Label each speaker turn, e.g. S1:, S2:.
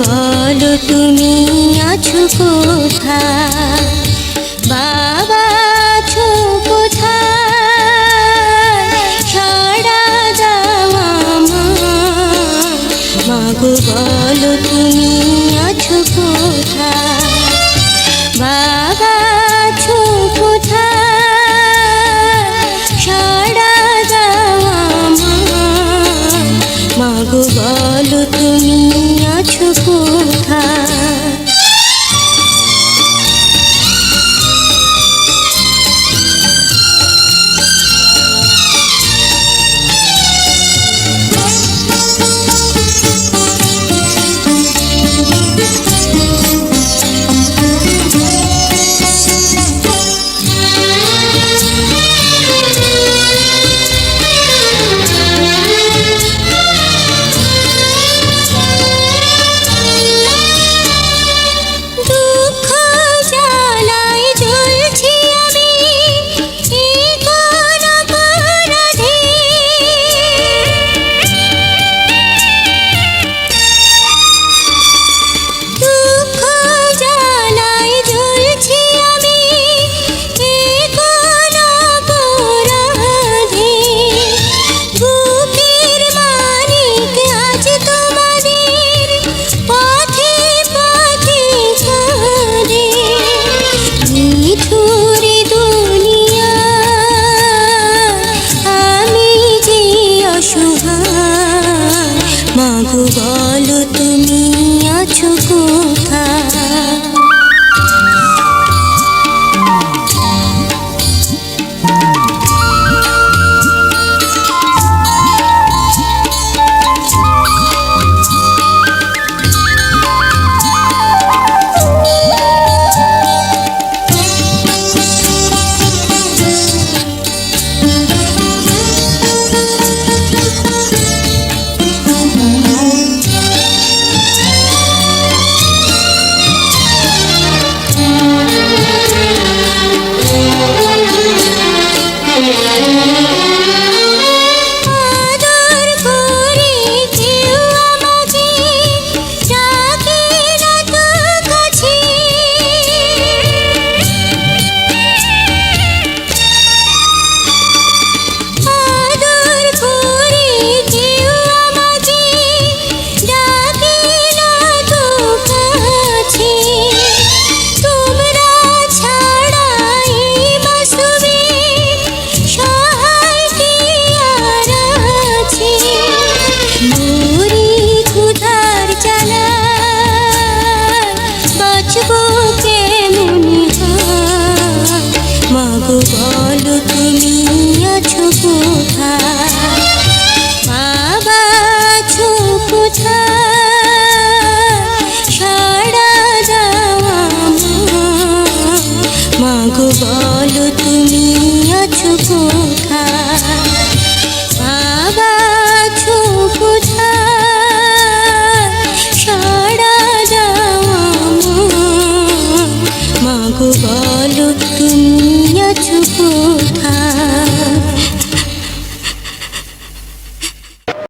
S1: বলো তুমি আছো কোথা বাবা আছো কোথায়? সারা যাওয়া মা গো বলো তুমি আছো কোথা বাবা বলো তুমি আছো কোথায়? বাবা আছো কোথায়? সারা যাও মাগো বলো